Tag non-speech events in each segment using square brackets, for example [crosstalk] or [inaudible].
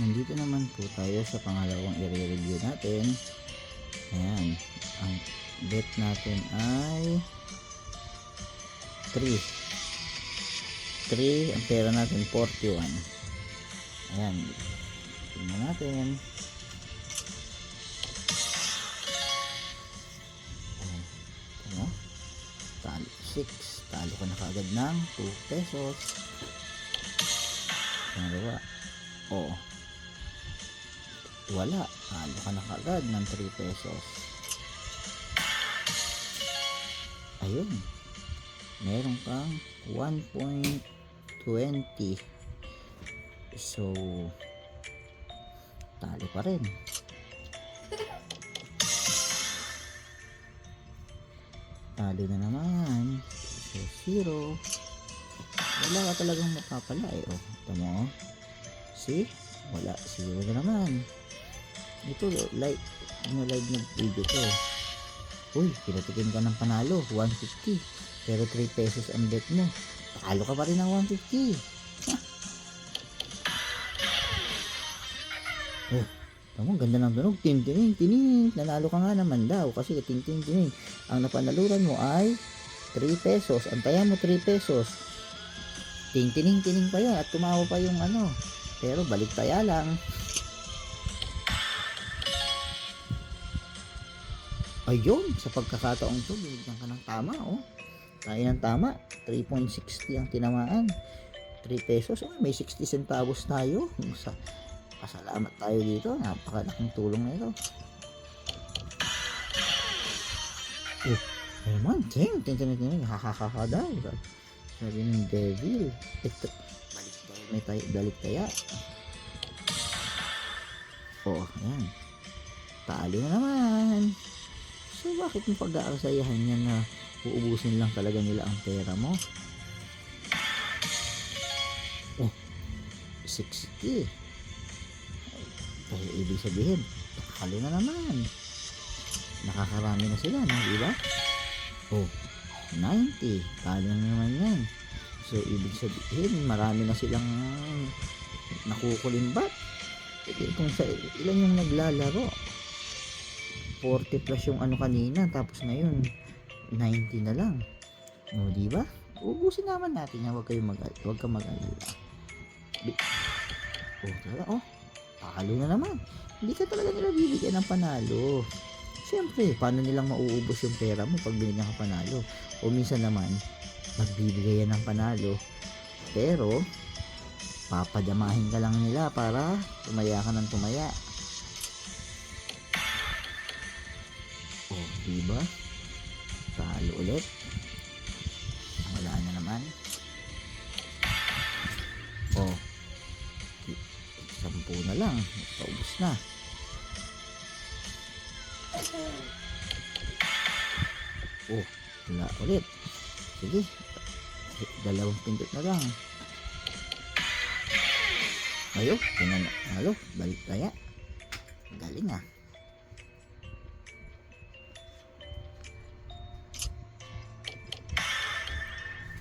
nandito naman po tayo sa pangalawang i-review natin. Ayan. Ang bet natin ay 3. 3. Ang pera natin 41. Ayan. Tingnan natin. Ayan. Ano? Talo 6. Talo ko na kaagad ng 2 pesos. Pangalawa. Oo. Wala. Talo ka na kaagad ng 3 pesos. Ayun. Meron kang 1.20. So, talo pa rin. Talo na naman. So, zero. Wala ka talagang mapapala eh. Oh, ito mo. oh. See? Wala. Zero na naman. Ito, live. Ano live na video to. Uy, pinatikin ka ng panalo. 150. Pero 3 pesos ang bet mo. Talo ka pa rin ng 150. Ha? [laughs] Oh, tamo, ganda ng tunog. Tintining, tining. Nanalo ka nga naman daw. Kasi tintining, tining. Ang napanaluran mo ay 3 pesos. Antayan mo 3 pesos. Tintining, tining pa yun. At tumawa pa yung ano. Pero balik taya lang. Ayun, sa pagkakataong to, binigyan ka ng tama, oh. Tayo ng tama, 3.60 ang tinamaan. 3 pesos, oh, may 60 centavos tayo. Sa, pasalamat tayo dito, napakalaking tulong na ito. Oh, ayun, ting, ting, ting, ting, ha, ha, ha, ha, daw. Sabi ng devil, ito, balik tayo, may tayo, balik taya. Oh, ayan. Talo na naman. Bakit mo pag-aasayahan yan na uubusin lang talaga nila ang pera mo? Oh, 60. Kaya ibig sabihin, nakakalo na naman. Nakakarami na sila, no? Di ba? Oh, 90. Talo na naman yan. So, ibig sabihin, marami na silang nakukulimbat. Eh, kung sa ilan yung naglalaro, 40 plus yung ano kanina tapos ngayon 90 na lang. O di ba? Ubusin naman natin yan. Wag kayong mag wag kang mag-alala. Oh talaga oh. Talo na naman. Hindi ka talaga nila bibigyan ng panalo. Siyempre, paano nilang mauubos yung pera mo pag binigyan ka panalo? O minsan naman, magbibigay yan ng panalo. Pero, papadamahin ka lang nila para tumaya ka ng tumaya. Oh, di ba? Talo ulit. Wala na naman. Oh. Sampu na lang. Paubos na. Oh, wala ulit. Sige. Dalawang pindot na lang. Ayo, tingnan na. Halo, balik kaya. Galing ah.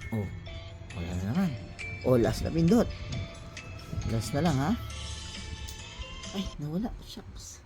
Oh, wala na naman. Oh, last na pindot. Last na lang ha. Ay, nawala. Shucks.